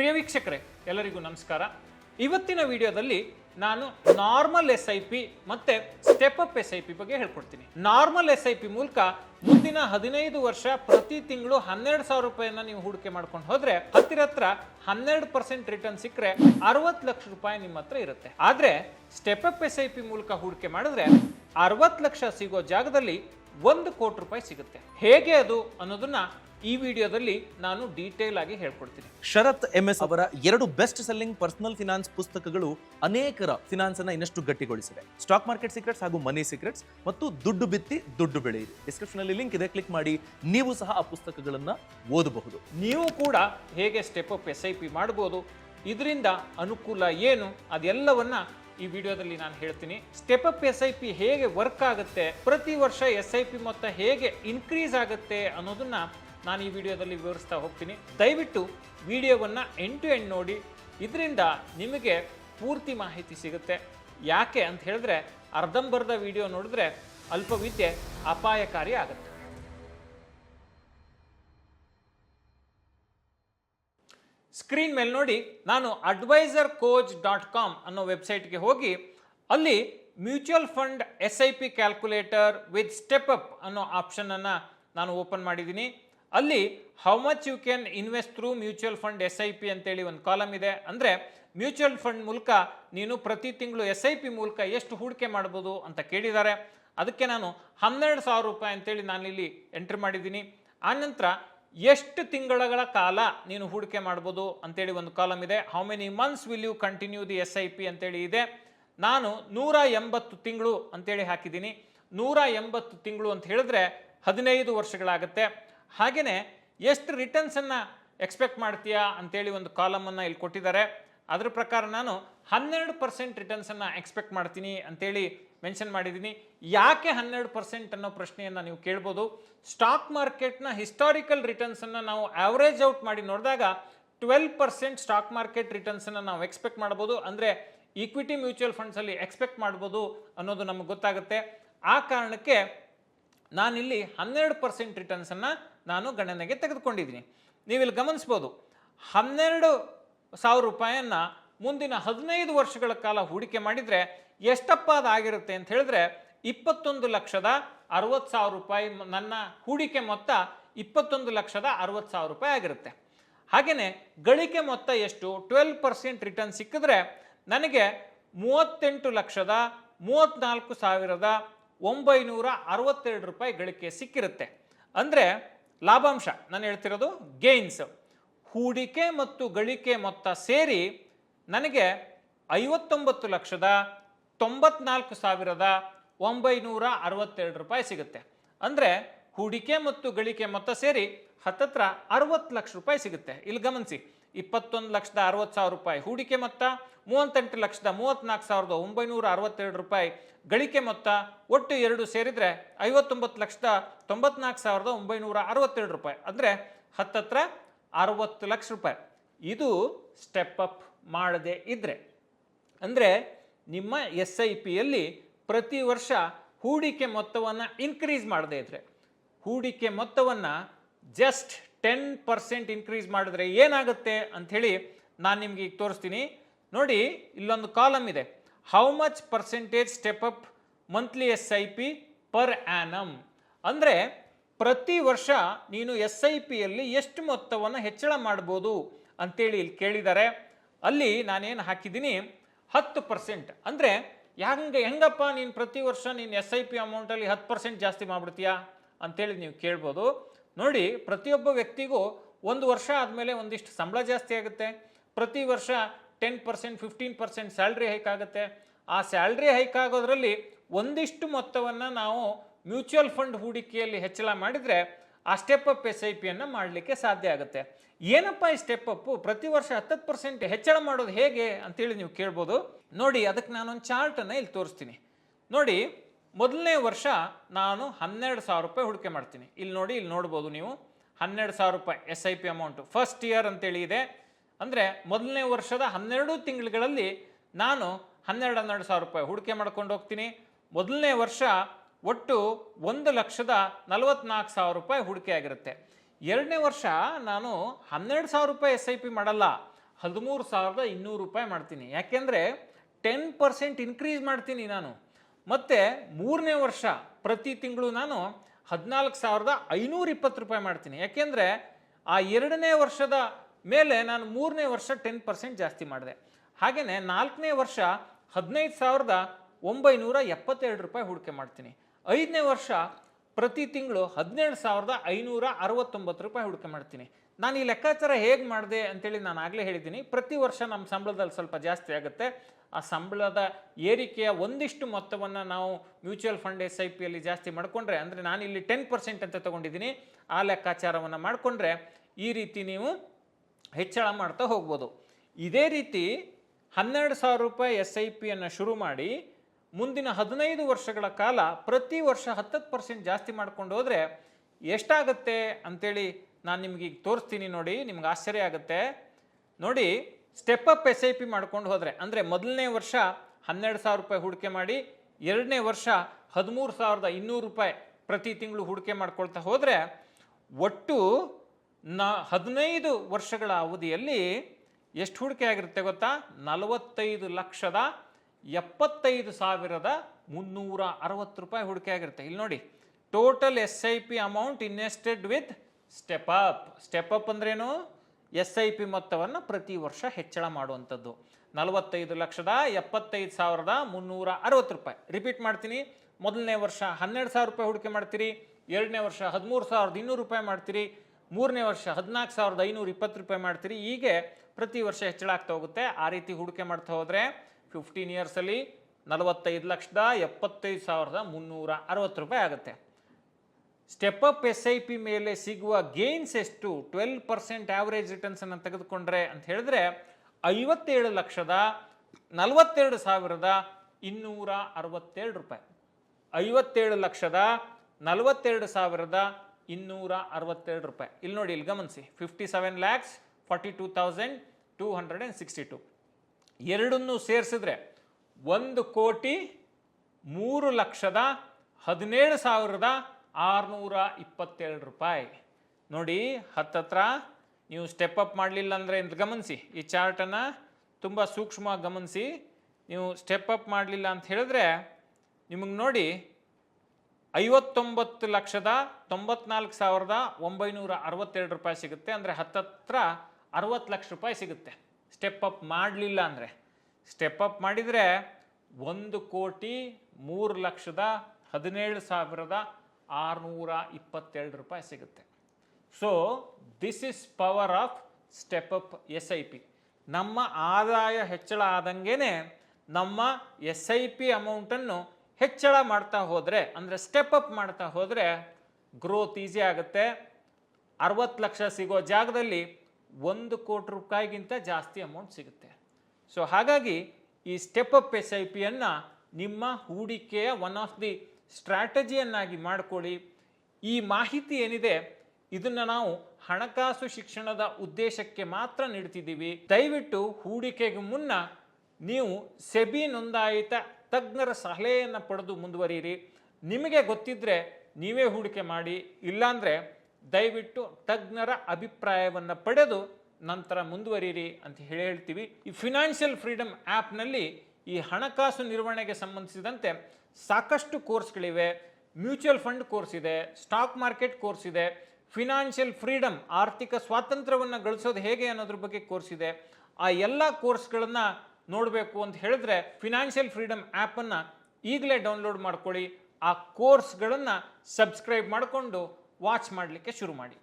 ಪ್ರಿಯ ವೀಕ್ಷಕರೇ, ಎಲ್ಲರಿಗೂ ನಮಸ್ಕಾರ. ಇವತ್ತಿನ ವಿಡಿಯೋದಲ್ಲಿ ನಾನು ನಾರ್ಮಲ್ ಎಸ್ ಐ ಪಿ ಮತ್ತೆ step up S I P ಬಗ್ಗೆ ಹೇಳ್ಕೊಡ್ತೀನಿ. ನಾರ್ಮಲ್ ಎಸ್ ಐ ಪಿ ಮೂಲಕ ಮುಂದಿನ ಹದಿನೈದು ವರ್ಷ ಪ್ರತಿ ತಿಂಗಳು ಹನ್ನೆರಡು ಸಾವಿರ ರೂಪಾಯಿನ ನೀವು ಹೂಡಿಕೆ ಮಾಡ್ಕೊಂಡು ಹೋದ್ರೆ ಹತ್ತಿರ ಹತ್ರ ಹನ್ನೆರಡು ಪರ್ಸೆಂಟ್ ರಿಟರ್ನ್ ಸಿಕ್ಕರೆ ಅರವತ್ತು ಲಕ್ಷ ರೂಪಾಯಿ ನಿಮ್ಮ ಹತ್ರ ಇರುತ್ತೆ. ಆದ್ರೆ step up S I P ಮೂಲಕ ಹೂಡಿಕೆ ಮಾಡಿದ್ರೆ ಅರವತ್ತು ಲಕ್ಷ ಸಿಗೋ ಜಾಗದಲ್ಲಿ ಒಂದು ಕೋಟಿ ರೂಪಾಯಿ ಸಿಗುತ್ತೆ. ಹೇಗೆ ಅದು ಅನ್ನೋದನ್ನ ಈ ವಿಡಿಯೋದಲ್ಲಿ ನಾನು ಡೀಟೇಲ್ ಆಗಿ ಹೇಳ್ಕೊಡ್ತೀನಿ. ಶರತ್ ಎಂ ಎಸ್ ಅವರ ಎರಡು ಬೆಸ್ಟ್ ಸೆಲ್ಲಿಂಗ್ ಪರ್ಸನಲ್ ಫಿನಾನ್ಸ್ ಪುಸ್ತಕಗಳು ಅನೇಕರ ಫಿನಾನ್ಸ್ ಅನ್ನ ಇನ್ನಷ್ಟು ಗಟ್ಟಿಗೊಳಿಸಿವೆ. ಸ್ಟಾಕ್ ಮಾರ್ಕೆಟ್ ಸೀಕ್ರೆಟ್ಸ್ ಹಾಗೂ ಮನಿ ಸೀಕ್ರೆಟ್ಸ್ ಮತ್ತು ದುಡ್ಡು ಬಿತ್ತಿ ದುಡ್ಡು ಬೆಳೆಯಿರಿ ಡಿಸ್ಕ್ರಿಪ್ಷನ್ ಅಲ್ಲಿ ಲಿಂಕ್ ಇದೆ ಕ್ಲಿಕ್ ಮಾಡಿ. ನೀವು ಸಹ ಆ ಪುಸ್ತಕಗಳನ್ನ ಓದಬಹುದು. ನೀವು ಕೂಡ ಹೇಗೆ step up S I P ಮಾಡ್ಬೋದು ಇದರಿಂದ ಅನುಕೂಲ ಏನು ಅದೆಲ್ಲವನ್ನ ಈ ವಿಡಿಯೋದಲ್ಲಿ ನಾನು ಹೇಳ್ತೀನಿ. Step up S I P ಹೇಗೆ ವರ್ಕ್ ಆಗುತ್ತೆ, ಪ್ರತಿ ವರ್ಷ ಎಸ್ ಐ ಪಿ ಮೊತ್ತ ಹೇಗೆ ಇನ್ಕ್ರೀಸ್ ಆಗುತ್ತೆ ಅನ್ನೋದನ್ನ ನಾನು ಈ ವಿಡಿಯೋದಲ್ಲಿ ವಿವರಿಸ್ತಾ ಹೋಗ್ತೀನಿ. ದಯವಿಟ್ಟು ವಿಡಿಯೋವನ್ನು ಎಂಡ್ ಟು ಎಂಡ್ ನೋಡಿ. ಇದರಿಂದ ನಿಮಗೆ ಪೂರ್ತಿ ಮಾಹಿತಿ ಸಿಗುತ್ತೆ. ಯಾಕೆ ಅಂತ ಹೇಳಿದ್ರೆ, ಅರ್ಧಂಬರ್ಧ ವಿಡಿಯೋ ನೋಡಿದ್ರೆ ಅಲ್ಪವಿದ್ಯೆ ಅಪಾಯಕಾರಿ ಆಗುತ್ತೆ. ಸ್ಕ್ರೀನ್ ಮೇಲೆ ನೋಡಿ, ನಾನು ಅಡ್ವೈಸರ್ ಕೋಚ್ ಡಾಟ್ ಕಾಮ್ ಅನ್ನೋ ವೆಬ್ಸೈಟ್ಗೆ ಹೋಗಿ, ಅಲ್ಲಿ mutual fund S I P calculator with step up ಅನ್ನೋ ಆಪ್ಷನನ್ನು ನಾನು ಓಪನ್ ಮಾಡಿದ್ದೀನಿ. ಅಲ್ಲಿ how much you can invest through mutual fund S I P ಅಂತೇಳಿ ಒಂದು ಕಾಲಮ್ ಇದೆ. ಅಂದರೆ ಮ್ಯೂಚುವಲ್ ಫಂಡ್ ಮೂಲಕ ನೀನು ಪ್ರತಿ ತಿಂಗಳು ಎಸ್ ಐ ಪಿ ಮೂಲಕ ಎಷ್ಟು ಹೂಡಿಕೆ ಮಾಡ್ಬೋದು ಅಂತ ಕೇಳಿದ್ದಾರೆ. ಅದಕ್ಕೆ ನಾನು ಹನ್ನೆರಡು ಸಾವಿರ ರೂಪಾಯಿ ಅಂತೇಳಿ ನಾನಿಲ್ಲಿ ಎಂಟ್ರ್ ಮಾಡಿದ್ದೀನಿ. ಆನಂತರ ಎಷ್ಟು ತಿಂಗಳ ಕಾಲ ನೀನು ಹೂಡಿಕೆ ಮಾಡ್ಬೋದು ಅಂತೇಳಿ ಒಂದು ಕಾಲಮ್ ಇದೆ. How many months will you continue the S I P ಅಂತೇಳಿ ಇದೆ. ನಾನು ನೂರ ಎಂಬತ್ತು ತಿಂಗಳು ಅಂತೇಳಿ ಹಾಕಿದ್ದೀನಿ. ನೂರ ಎಂಬತ್ತು ತಿಂಗಳು ಅಂತ ಹೇಳಿದ್ರೆ ಹದಿನೈದು ವರ್ಷಗಳಾಗತ್ತೆ. ಹಾಗೆಯೇ ಎಷ್ಟು ರಿಟರ್ನ್ಸನ್ನು ಎಕ್ಸ್ಪೆಕ್ಟ್ ಮಾಡ್ತೀಯಾ ಅಂತೇಳಿ ಒಂದು ಕಾಲಮನ್ನು ಇಲ್ಲಿ ಕೊಟ್ಟಿದ್ದಾರೆ. ಅದರ ಪ್ರಕಾರ ನಾನು ಹನ್ನೆರಡು ಪರ್ಸೆಂಟ್ ರಿಟರ್ನ್ಸನ್ನು ಎಕ್ಸ್ಪೆಕ್ಟ್ ಮಾಡ್ತೀನಿ ಅಂತೇಳಿ ಮೆನ್ಷನ್ ಮಾಡಿದ್ದೀನಿ. ಯಾಕೆ ಹನ್ನೆರಡು ಪರ್ಸೆಂಟ್ ಅನ್ನೋ ಪ್ರಶ್ನೆಯನ್ನು ನೀವು ಕೇಳ್ಬೋದು? ಸ್ಟಾಕ್ ಮಾರ್ಕೆಟ್ನ ಹಿಸ್ಟಾರಿಕಲ್ ರಿಟರ್ನ್ಸನ್ನು ನಾವು ಆವ್ರೇಜ್ ಔಟ್ ಮಾಡಿ ನೋಡಿದಾಗ ಟ್ವೆಲ್ ಪರ್ಸೆಂಟ್ ಸ್ಟಾಕ್ ಮಾರ್ಕೆಟ್ ರಿಟರ್ನ್ಸನ್ನು ನಾವು ಎಕ್ಸ್ಪೆಕ್ಟ್ ಮಾಡ್ಬೋದು. ಅಂದರೆ ಈಕ್ವಿಟಿ ಮ್ಯೂಚುವಲ್ ಫಂಡ್ಸಲ್ಲಿ ಎಕ್ಸ್ಪೆಕ್ಟ್ ಮಾಡ್ಬೋದು ಅನ್ನೋದು ನಮಗೆ ಗೊತ್ತಾಗುತ್ತೆ. ಆ ಕಾರಣಕ್ಕೆ ನಾನಿಲ್ಲಿ ಹನ್ನೆರಡು ಪರ್ಸೆಂಟ್ ರಿಟರ್ನ್ಸನ್ನು ನಾನು ಗಣನೆಗೆ ತೆಗೆದುಕೊಂಡಿದ್ದೀನಿ. ನೀವಿಲ್ಲಿ ಗಮನಿಸ್ಬೋದು, ಹನ್ನೆರಡು ಸಾವಿರ ರೂಪಾಯಿಯನ್ನು ಮುಂದಿನ ಹದಿನೈದು ವರ್ಷಗಳ ಕಾಲ ಹೂಡಿಕೆ ಮಾಡಿದರೆ ಎಷ್ಟಪ್ಪ ಅದಾಗಿರುತ್ತೆ ಅಂತ ಹೇಳಿದ್ರೆ ಇಪ್ಪತ್ತೊಂದು ಲಕ್ಷದ ಅರವತ್ತು ಸಾವಿರ ರೂಪಾಯಿ ನನ್ನ ಹೂಡಿಕೆ ಮೊತ್ತ ಇಪ್ಪತ್ತೊಂದು ಲಕ್ಷದ ಅರವತ್ತು ಸಾವಿರ ರೂಪಾಯಿ ಆಗಿರುತ್ತೆ. ಹಾಗೆಯೇ ಗಳಿಕೆ ಮೊತ್ತ ಎಷ್ಟು? ಟ್ವೆಲ್ ಪರ್ಸೆಂಟ್ ರಿಟರ್ನ್ ಸಿಕ್ಕಿದ್ರೆ ನನಗೆ ಮೂವತ್ತೆಂಟು ಲಕ್ಷದ ಮೂವತ್ತ್ನಾಲ್ಕು ಸಾವಿರದ ಒಂಬೈನೂರ ಅರವತ್ತೆರಡು ರೂಪಾಯಿ ಗಳಿಕೆ ಸಿಕ್ಕಿರುತ್ತೆ. ಅಂದರೆ ಲಾಭಾಂಶ, ನಾನು ಹೇಳ್ತಿರೋದು ಗೇನ್ಸ್ ಹೂಡಿಕೆ ಮತ್ತು ಗಳಿಕೆ ಮೊತ್ತ ಸೇರಿ ನನಗೆ ಐವತ್ತೊಂಬತ್ತು ಲಕ್ಷದ ತೊಂಬತ್ನಾಲ್ಕು ಸಾವಿರದ ಒಂಬೈನೂರ ಅರವತ್ತೆರಡು ರೂಪಾಯಿ ಸಿಗುತ್ತೆ. ಅಂದರೆ ಹೂಡಿಕೆ ಮತ್ತು ಗಳಿಕೆ ಮೊತ್ತ ಸೇರಿ ಹತ್ತತ್ರ ಅರವತ್ತು ಲಕ್ಷ ರೂಪಾಯಿ ಸಿಗುತ್ತೆ. ಇಲ್ಲಿ ಗಮನಿಸಿ, ಇಪ್ಪತ್ತೊಂದು ಲಕ್ಷದ ಅರವತ್ತು ಸಾವಿರ ರೂಪಾಯಿ ಹೂಡಿಕೆ ಮೊತ್ತ, ಮೂವತ್ತೆಂಟು ಲಕ್ಷದ ಮೂವತ್ತ್ನಾಲ್ಕು ಸಾವಿರದ ಒಂಬೈನೂರ ಅರವತ್ತೆರಡು ರೂಪಾಯಿ ಗಳಿಕೆ ಮೊತ್ತ, ಒಟ್ಟು ಎರಡು ಸೇರಿದರೆ ಐವತ್ತೊಂಬತ್ತು ಲಕ್ಷದ ತೊಂಬತ್ನಾಲ್ಕು ಸಾವಿರದ ಒಂಬೈನೂರ ಅರವತ್ತೆರಡು ರೂಪಾಯಿ. ಅಂದರೆ ಹತ್ತತ್ರ ಅರವತ್ತು ಲಕ್ಷ ರೂಪಾಯಿ. ಇದು ಸ್ಟೆಪ್ ಅಪ್ ಮಾಡದೇ ಇದ್ದರೆ ಅಂದರೆ ನಿಮ್ಮ ಎಸ್ ಐ ಪಿಯಲ್ಲಿ ಪ್ರತಿ ವರ್ಷ ಹೂಡಿಕೆ ಮೊತ್ತವನ್ನು ಇನ್ಕ್ರೀಸ್ ಮಾಡದೇ ಇದ್ರೆ, ಹೂಡಿಕೆ ಮೊತ್ತವನ್ನು ಜಸ್ಟ್ ಟೆನ್ ಪರ್ಸೆಂಟ್ ಇನ್ಕ್ರೀಸ್ ಮಾಡಿದ್ರೆ ಏನಾಗುತ್ತೆ ಅಂಥೇಳಿ ನಾನು ನಿಮಗೆ ಈಗ ತೋರಿಸ್ತೀನಿ. ನೋಡಿ, ಇಲ್ಲೊಂದು ಕಾಲಮ್ ಇದೆ. How much percentage step up monthly S I P per annum ಅಂದರೆ ಪ್ರತಿ ವರ್ಷ ನೀನು ಎಸ್ ಐ ಪಿಯಲ್ಲಿ ಎಷ್ಟು ಮೊತ್ತವನ್ನು ಹೆಚ್ಚಳ ಮಾಡ್ಬೋದು ಅಂತೇಳಿ ಇಲ್ಲಿ ಕೇಳಿದ್ದಾರೆ. ಅಲ್ಲಿ ನಾನೇನು ಹಾಕಿದ್ದೀನಿ? ಹತ್ತು ಪರ್ಸೆಂಟ್ ಅಂದರೆ ಹೆಂಗೆ, ಹೆಂಗಪ್ಪ ನೀನು ಪ್ರತಿ ವರ್ಷ ನೀನು ಎಸ್ ಐ ಪಿ ಅಮೌಂಟಲ್ಲಿ ಹತ್ತು ಪರ್ಸೆಂಟ್ ಜಾಸ್ತಿ ಮಾಡಿಬಿಡ್ತೀಯಾ? ಅಂತೇಳಿ ನೀವು ಕೇಳ್ಬೋದು. ನೋಡಿ, ಪ್ರತಿಯೊಬ್ಬ ವ್ಯಕ್ತಿಗೂ ಒಂದು ವರ್ಷ ಆದಮೇಲೆ ಒಂದಿಷ್ಟು ಸಂಬಳ ಜಾಸ್ತಿ ಆಗುತ್ತೆ. ಪ್ರತಿ ವರ್ಷ ten percent fifteen percent salary hike ಆಗುತ್ತೆ. ಆ ಸ್ಯಾಲ್ರಿ ಹೈಕ್ ಆಗೋದ್ರಲ್ಲಿ ಒಂದಿಷ್ಟು ಮೊತ್ತವನ್ನು ನಾವು ಮ್ಯೂಚುವಲ್ ಫಂಡ್ ಹೂಡಿಕೆಯಲ್ಲಿ ಹೆಚ್ಚಳ ಮಾಡಿದರೆ ಆ ಸ್ಟೆಪ್ ಅಪ್ ಎಸ್ ಐ ಪಿಯನ್ನು ಮಾಡಲಿಕ್ಕೆ ಸಾಧ್ಯ ಆಗುತ್ತೆ. ಏನಪ್ಪ ಈ ಸ್ಟೆಪ್ ಅಪ್ಪು ಪ್ರತಿ ವರ್ಷ ಹತ್ತತ್ತು ಪರ್ಸೆಂಟ್ ಹೆಚ್ಚಳ ಮಾಡೋದು ಹೇಗೆ ಅಂತೇಳಿ ನೀವು ಕೇಳ್ಬೋದು. ನೋಡಿ, ಅದಕ್ಕೆ ನಾನೊಂದು ಚಾರ್ಟನ್ನು ಇಲ್ಲಿ ತೋರಿಸ್ತೀನಿ. ನೋಡಿ, ಮೊದಲನೇ ವರ್ಷ ನಾನು ಹನ್ನೆರಡು ಸಾವಿರ ರೂಪಾಯಿ ಹೂಡಿಕೆ ಮಾಡ್ತೀನಿ. ಇಲ್ಲಿ ನೋಡಿ, ಇಲ್ಲಿ ನೋಡ್ಬೋದು ನೀವು. ಹನ್ನೆರಡು ಸಾವಿರ ರೂಪಾಯಿ S I P amount first year ಅಂತೇಳಿ ಇದೆ. ಅಂದರೆ ಮೊದಲನೇ ವರ್ಷದ ಹನ್ನೆರಡು ತಿಂಗಳುಗಳಲ್ಲಿ ನಾನು ಹನ್ನೆರಡು ಹನ್ನೆರಡು ಸಾವಿರ ರೂಪಾಯಿ ಹೂಡಿಕೆ ಮಾಡ್ಕೊಂಡು ಹೋಗ್ತೀನಿ. ಮೊದಲನೇ ವರ್ಷ ಒಟ್ಟು ಒಂದು ಲಕ್ಷದ ನಲವತ್ನಾಲ್ಕು ಸಾವಿರ ರೂಪಾಯಿ ಹೂಡಿಕೆ ಆಗಿರುತ್ತೆ. ಎರಡನೇ ವರ್ಷ ನಾನು ಹನ್ನೆರಡು ಸಾವಿರ ರೂಪಾಯಿ ಎಸ್ ಐ ಪಿ ಮಾಡಲ್ಲ. ಹದಿಮೂರು ಸಾವಿರದ ಇನ್ನೂರು ರೂಪಾಯಿ ಮಾಡ್ತೀನಿ. ಯಾಕೆಂದರೆ ಟೆನ್ ಪರ್ಸೆಂಟ್ ಇನ್ಕ್ರೀಸ್ ಮಾಡ್ತೀನಿ ನಾನು. ಮತ್ತು ಮೂರನೇ ವರ್ಷ ಪ್ರತಿ ತಿಂಗಳು ನಾನು ಹದಿನಾಲ್ಕು ಸಾವಿರದ ಐನೂರ ಇಪ್ಪತ್ತು ರೂಪಾಯಿ ಮಾಡ್ತೀನಿ. ಯಾಕೆಂದರೆ ಆ ಎರಡನೇ ವರ್ಷದ ಮೇಲೆ ನಾನು ಮೂರನೇ ವರ್ಷ ಟೆನ್ ಪರ್ಸೆಂಟ್ ಜಾಸ್ತಿ ಮಾಡಿದೆ. ಹಾಗೆಯೇ ನಾಲ್ಕನೇ ವರ್ಷ ಹದಿನೈದು ಸಾವಿರದ ಒಂಬೈನೂರ ಎಪ್ಪತ್ತೆರಡು ರೂಪಾಯಿ ಹೂಡಿಕೆ ಮಾಡ್ತೀನಿ. ಐದನೇ ವರ್ಷ ಪ್ರತಿ ತಿಂಗಳು ಹದಿನೇಳು ಸಾವಿರದ ಐನೂರ ಅರವತ್ತೊಂಬತ್ತು ರೂಪಾಯಿ ಹೂಡಿಕೆ ಮಾಡ್ತೀನಿ. ನಾನು ಈ ಲೆಕ್ಕಾಚಾರ ಹೇಗೆ ಮಾಡಿದೆ ಅಂತೇಳಿ ನಾನು ಆಗಲೇ ಹೇಳಿದ್ದೀನಿ. ಪ್ರತಿ ವರ್ಷ ನಮ್ಮ ಸಂಬಳದಲ್ಲಿ ಸ್ವಲ್ಪ ಜಾಸ್ತಿ ಆಗುತ್ತೆ. ಆ ಸಂಬಳದ ಏರಿಕೆಯ ಒಂದಿಷ್ಟು ಮೊತ್ತವನ್ನು ನಾವು ಮ್ಯೂಚುವಲ್ ಫಂಡ್ ಎಸ್ ಐ ಪಿಯಲ್ಲಿ ಜಾಸ್ತಿ ಮಾಡಿಕೊಂಡ್ರೆ, ಅಂದರೆ ಇಲ್ಲಿ ಟೆನ್ ಪರ್ಸೆಂಟ್ ಅಂತ ತೊಗೊಂಡಿದ್ದೀನಿ. ಆ ಲೆಕ್ಕಾಚಾರವನ್ನು ಮಾಡಿಕೊಂಡ್ರೆ ಈ ರೀತಿ ನೀವು ಹೆಚ್ಚಳ ಮಾಡ್ತಾ ಹೋಗ್ಬೋದು. ಇದೇ ರೀತಿ ಹನ್ನೆರಡು ಸಾವಿರ ರೂಪಾಯಿ ಎಸ್ ಐ ಪಿಯನ್ನು ಶುರು ಮಾಡಿ ಮುಂದಿನ ಹದಿನೈದು ವರ್ಷಗಳ ಕಾಲ ಪ್ರತಿ ವರ್ಷ ಹತ್ತತ್ತು ಪರ್ಸೆಂಟ್ ಜಾಸ್ತಿ ಮಾಡ್ಕೊಂಡು ಹೋದರೆ ಎಷ್ಟಾಗುತ್ತೆ ಅಂತೇಳಿ ನಾನು ನಿಮಗೆ ಈಗ ತೋರಿಸ್ತೀನಿ ನೋಡಿ, ನಿಮ್ಗೆ ಆಶ್ಚರ್ಯ ಆಗುತ್ತೆ. ನೋಡಿ step up S I P ಮಾಡ್ಕೊಂಡು ಹೋದರೆ, ಅಂದರೆ ಮೊದಲನೇ ವರ್ಷ ಹನ್ನೆರಡು ಸಾವಿರ ರೂಪಾಯಿ ಹೂಡಿಕೆ ಮಾಡಿ, ಎರಡನೇ ವರ್ಷ ಹದಿಮೂರು ಸಾವಿರದ ಇನ್ನೂರು ರೂಪಾಯಿ ಪ್ರತಿ ತಿಂಗಳು ಹೂಡಿಕೆ ಮಾಡ್ಕೊಳ್ತಾ ಹೋದರೆ, ಒಟ್ಟು ನ ಹದಿನೈದು ವರ್ಷಗಳ ಅವಧಿಯಲ್ಲಿ ಎಷ್ಟು ಹೂಡಿಕೆ ಆಗಿರುತ್ತೆ ಗೊತ್ತಾ? ನಲವತ್ತೈದು ಲಕ್ಷದ ಎಪ್ಪತ್ತೈದು ಸಾವಿರದ ಮುನ್ನೂರ ಅರವತ್ತು ರೂಪಾಯಿ ಹೂಡಿಕೆ ಆಗಿರುತ್ತೆ. ಇಲ್ಲಿ ನೋಡಿ total S I P amount invested with step up step up ಅಂದ್ರೇನು ಎಸ್ ಐ ಪಿ ಮೊತ್ತವನ್ನು ಪ್ರತಿ ವರ್ಷ ಹೆಚ್ಚಳ ಮಾಡುವಂಥದ್ದು. ನಲವತ್ತೈದು ಲಕ್ಷದ ಎಪ್ಪತ್ತೈದು ಸಾವಿರದ ಮುನ್ನೂರ ಅರವತ್ತು ರೂಪಾಯಿ. ರಿಪೀಟ್ ಮಾಡ್ತೀನಿ. ಮೊದಲನೇ ವರ್ಷ ಹನ್ನೆರಡು ಸಾವಿರ ರೂಪಾಯಿ ಹೂಡಿಕೆ ಮಾಡ್ತೀರಿ. ಎರಡನೇ ವರ್ಷ ಹದಿಮೂರು ಸಾವಿರದ ಇನ್ನೂರು ರೂಪಾಯಿ ಮಾಡ್ತೀರಿ. ಮೂರನೇ ವರ್ಷ ಹದಿನಾಲ್ಕು ಸಾವಿರದ ಐನೂರ ಇಪ್ಪತ್ತು ರೂಪಾಯಿ ಮಾಡ್ತೀರಿ. ಹೀಗೆ ಪ್ರತಿ ವರ್ಷ ಹೆಚ್ಚಳ ಆಗ್ತಾ ಹೋಗುತ್ತೆ. ಆ ರೀತಿ ಹೂಡಿಕೆ ಮಾಡ್ತಾ ಹೋದರೆ ಫಿಫ್ಟೀನ್ ಇಯರ್ಸಲ್ಲಿ ನಲವತ್ತೈದು ಲಕ್ಷದ ಎಪ್ಪತ್ತೈದು ಸಾವಿರದ ಮುನ್ನೂರ ಅರವತ್ತು ರೂಪಾಯಿ ಆಗುತ್ತೆ. Step up S I P ಮೇಲೆ ಸಿಗುವ ಗೇನ್ಸ್ ಎಷ್ಟು? ಟ್ವೆಲ್ ಪರ್ಸೆಂಟ್ ರಿಟರ್ನ್ಸ್ ರಿಟರ್ನ್ಸನ್ನು ತೆಗೆದುಕೊಂಡ್ರೆ ಅಂತ ಹೇಳಿದ್ರೆ ಐವತ್ತೇಳು ಲಕ್ಷದ ನಲವತ್ತೆರಡು ಸಾವಿರದ ಇನ್ನೂರ ಅರವತ್ತೆರಡು ರೂಪಾಯಿ. ಐವತ್ತೇಳು ಲಕ್ಷದ ನಲವತ್ತೆರಡು ಸಾವಿರದ ಇನ್ನೂರ ಅರವತ್ತೆರಡು ರೂಪಾಯಿ. ಇಲ್ಲಿ ನೋಡಿ, ಇಲ್ಲಿ ಗಮನಿಸಿ. Fifty seven lakhs forty two thousand two hundred and sixty two ಎರಡನ್ನೂ ಸೇರಿಸಿದ್ರೆ ಒಂದು ಕೋಟಿ ಮೂರು ಲಕ್ಷದ ಹದಿನೇಳು ಸಾವಿರದ ಆರುನೂರ ಇಪ್ಪತ್ತೆರಡು ರೂಪಾಯಿ. ನೋಡಿ, ಹತ್ತತ್ರ ನೀವು ಸ್ಟೆಪ್ ಅಪ್ ಮಾಡಲಿಲ್ಲ ಅಂದರೆ ಗಮನಿಸಿ, ಈ ಚಾರ್ಟನ್ನು ತುಂಬ ಸೂಕ್ಷ್ಮವಾಗಿ ಗಮನಿಸಿ, ನೀವು ಸ್ಟೆಪ್ ಅಪ್ ಮಾಡಲಿಲ್ಲ ಅಂತ ಹೇಳಿದ್ರೆ ನಿಮಗೆ ನೋಡಿ, ಐವತ್ತೊಂಬತ್ತು ಲಕ್ಷದ ತೊಂಬತ್ನಾಲ್ಕು ಸಾವಿರದ ಒಂಬೈನೂರ ಅರವತ್ತೆರಡು ರೂಪಾಯಿ ಸಿಗುತ್ತೆ, ಅಂದರೆ ಹತ್ತತ್ರ ಅರವತ್ತು ಲಕ್ಷ ರೂಪಾಯಿ ಸಿಗುತ್ತೆ. ಸ್ಟೆಪ್ ಅಪ್ ಮಾಡಲಿಲ್ಲ ಅಂದರೆ ಸ್ಟೆಪ್ ಅಪ್ ಮಾಡಿದರೆ ಒಂದು ಕೋಟಿ ಮೂರು ಲಕ್ಷದ ಹದಿನೇಳು ಸಾವಿರದ ಆರುನೂರ ಇಪ್ಪತ್ತೆರಡು ರೂಪಾಯಿ ಸಿಗುತ್ತೆ. So this is power of step up S I P ನಮ್ಮ ಆದಾಯ ಹೆಚ್ಚಳ ಆದಂಗೆ ನಮ್ಮ ಎಸ್ ಐ ಪಿ ಅಮೌಂಟನ್ನು ಹೆಚ್ಚಳ ಮಾಡ್ತಾ ಹೋದರೆ, ಅಂದರೆ ಸ್ಟೆಪ್ ಅಪ್ ಮಾಡ್ತಾ ಹೋದರೆ ಗ್ರೋತ್ ಈಸಿ ಆಗುತ್ತೆ. ಅರವತ್ತು ಲಕ್ಷ ಸಿಗೋ ಜಾಗದಲ್ಲಿ ಒಂದು ಕೋಟಿ ರೂಪಾಯಿಗಿಂತ ಜಾಸ್ತಿ ಅಮೌಂಟ್ ಸಿಗುತ್ತೆ. ಸೊ ಹಾಗಾಗಿ ಈ ಸ್ಟೆಪ್ ಅಪ್ ಎಸ್ ಐ ಪಿಯನ್ನು ನಿಮ್ಮ ಹೂಡಿಕೆಯ ಒನ್ ಆಫ್ ದಿ ಸ್ಟ್ರಾಟಜಿಯನ್ನಾಗಿ ಮಾಡಿಕೊಳ್ಳಿ. ಈ ಮಾಹಿತಿ ಏನಿದೆ, ಇದನ್ನು ನಾವು ಹಣಕಾಸು ಶಿಕ್ಷಣದ ಉದ್ದೇಶಕ್ಕೆ ಮಾತ್ರ ನೀಡ್ತಿದ್ದೀವಿ. ದಯವಿಟ್ಟು ಹೂಡಿಕೆಗೆ ಮುನ್ನ ನೀವು ಸೆಬಿ ನೋಂದಾಯಿತ ತಜ್ಞರ ಸಲಹೆಯನ್ನು ಪಡೆದು ಮುಂದುವರಿಯಿರಿ. ನಿಮಗೆ ಗೊತ್ತಿದ್ದರೆ ನೀವೇ ಹೂಡಿಕೆ ಮಾಡಿ, ಇಲ್ಲಾಂದರೆ ದಯವಿಟ್ಟು ತಜ್ಞರ ಅಭಿಪ್ರಾಯವನ್ನು ಪಡೆದು ನಂತರ ಮುಂದುವರಿಯಿರಿ ಅಂತ ಹೇಳಿ ಹೇಳ್ತೀವಿ. ಈ ಫಿನಾನ್ಷಿಯಲ್ ಫ್ರೀಡಮ್ ಆ್ಯಪ್ನಲ್ಲಿ ಈ ಹಣಕಾಸು ನಿರ್ವಹಣೆಗೆ ಸಂಬಂಧಿಸಿದಂತೆ ಸಾಕಷ್ಟು ಕೋರ್ಸ್ಗಳಿವೆ. ಮ್ಯೂಚುವಲ್ ಫಂಡ್ ಕೋರ್ಸ್ ಇದೆ ಸ್ಟಾಕ್ ಮಾರ್ಕೆಟ್ ಕೋರ್ಸ್ ಇದೆ ಫಿನಾನ್ಷಿಯಲ್ ಫ್ರೀಡಮ್ ಆರ್ಥಿಕ ಸ್ವಾತಂತ್ರ್ಯವನ್ನು ಗಳಿಸೋದು ಹೇಗೆ ಅನ್ನೋದ್ರ ಬಗ್ಗೆ ಕೋರ್ಸ್ ಇದೆ. ಆ ಎಲ್ಲ ಕೋರ್ಸ್ಗಳನ್ನು ನೋಡಬೇಕು ಅಂತ ಹೇಳಿದ್ರೆ ಫಿನಾನ್ಷಿಯಲ್ ಫ್ರೀಡಮ್ ಆ್ಯಪನ್ನು ಈಗಲೇ ಡೌನ್ಲೋಡ್ ಮಾಡ್ಕೊಳ್ಳಿ. ಆ ಕೋರ್ಸ್ಗಳನ್ನು ಸಬ್ಸ್ಕ್ರೈಬ್ ಮಾಡಿಕೊಂಡು ವಾಚ್ ಮಾಡಲಿಕ್ಕೆ ಶುರು ಮಾಡಿ.